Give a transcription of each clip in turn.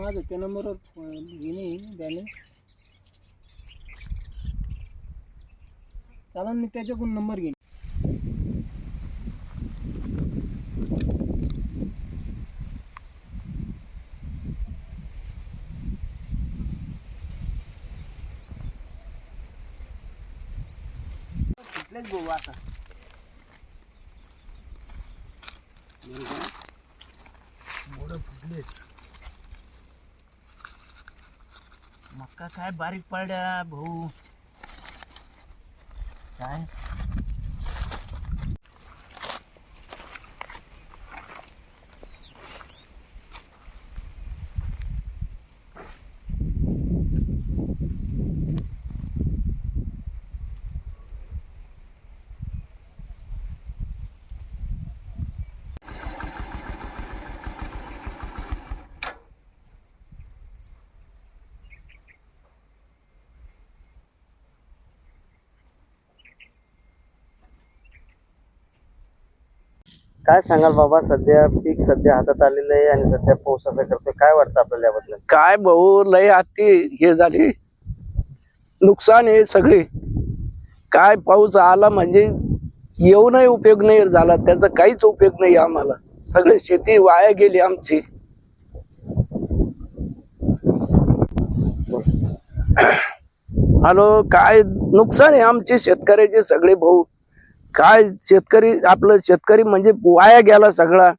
माझं त्या नंबरवर फो- हे नाही बॅलन्स चालन मी त्याच्याकडून नंबर घेईन. कुठलेच भाऊ आता? मोड फुटलेच काय बारीक पडल्या भाऊ. काय? काय सांगाल बाबा? सध्या पीक सध्या हातात आलेलं आहे आणि सध्या पाऊस असा करतोय. काय वाटतं आपल्याला याबद्दल? काय भाऊ लय आती हे झाली. नुकसान आहे सगळे. काय पाऊस आला म्हणजे येऊनही उपयोग नाही झाला. त्याचा काहीच उपयोग नाही आम्हाला. सगळे शेती वाया गेली आमची. हॅलो काय नुकसान आहे आमचे शेतकऱ्याचे सगळे भाऊ? काय शेतकरी आपलं शेतकरी म्हणजे वाया गेला सगळा.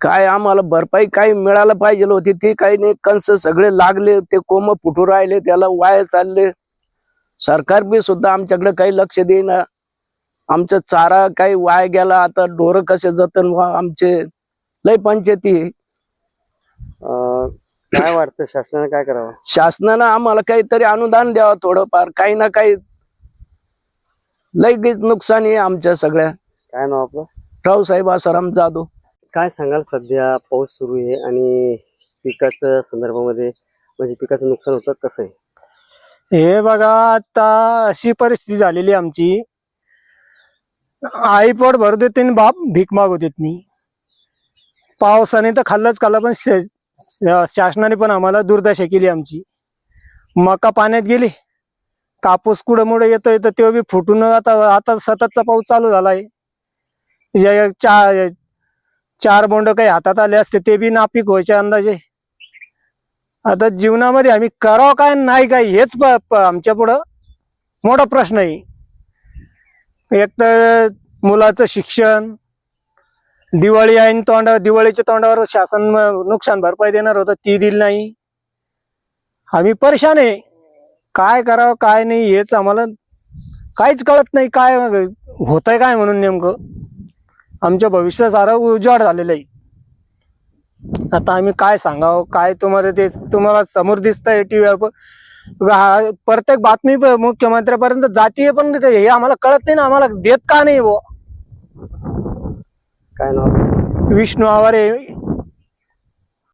काय आम्हाला भरपाई काही मिळायला पाहिजे होती ती काही नाही. कंस सगळे लागले ते कोम फुटू राहिले त्याला वाया चालले. सरकार बी सुद्धा आमच्याकडे काही लक्ष देईना. आमचा चारा काही वाया गेला आता ढोर कसे जतन व्हा आमचे. लय पंचायती. काय वाटतं? शासनाने काय करावं? शासनानं आम्हाला काहीतरी अनुदान द्यावं थोडंफार. काही ना काही लय नुकसान आहे आमच्या सगळ्या. काय नाव आपलं? रावसाहेब आसाराम जाधव. काय सांगाल सध्या पाऊस सुरू आहे आणि पिकाच्या संदर्भामध्ये म्हणजे पिकाचं नुकसान होतं कसं आहे? हे बघा आता अशी परिस्थिती झालेली आहे आमची. आई पोट भरू देते आणि बाप भीक मागू देत नाही. पावसाने तर खाल्लंच खाल्लं पण शासनाने पण आम्हाला दुर्दशा केली आमची. मका पाण्यात गेली. कापूस कुठं येतो येतोय तर बी फुटून आता आता सततचा पाऊस चालू झालाय. या- या चार चार बोंड काही हातात आले असते ते बी नापीक व्हायचे अंदाजे. आता जीवनामध्ये आम्ही करावं काय नाही काय हेच प- प- आमच्या पुढं मोठा प्रश्न आहे. एक तर मुलाचं शिक्षण दिवाळी आहे आणि तोंड दिवाळीच्या तोंडावर शासन नुकसान भरपाई देणार होतं ती दिली नाही. आम्ही परेशान आहे. काय करावं काय नाही हेच आम्हाला काहीच कळत नाही काय होत आहे काय म्हणून नेमकं. आमच्या भविष्य सारं उजाड झालेलं आहे. आता आम्ही काय सांगावं काय तुम्हाला ते तुम्हाला समोर दिसतंय टीव्हीवर प्रत्येक बातमी मुख्यमंत्र्यापर्यंत जातीय पण हे आम्हाला कळत नाही ना आम्हाला देत का नाही वो? काय नाव? विष्णू आवारे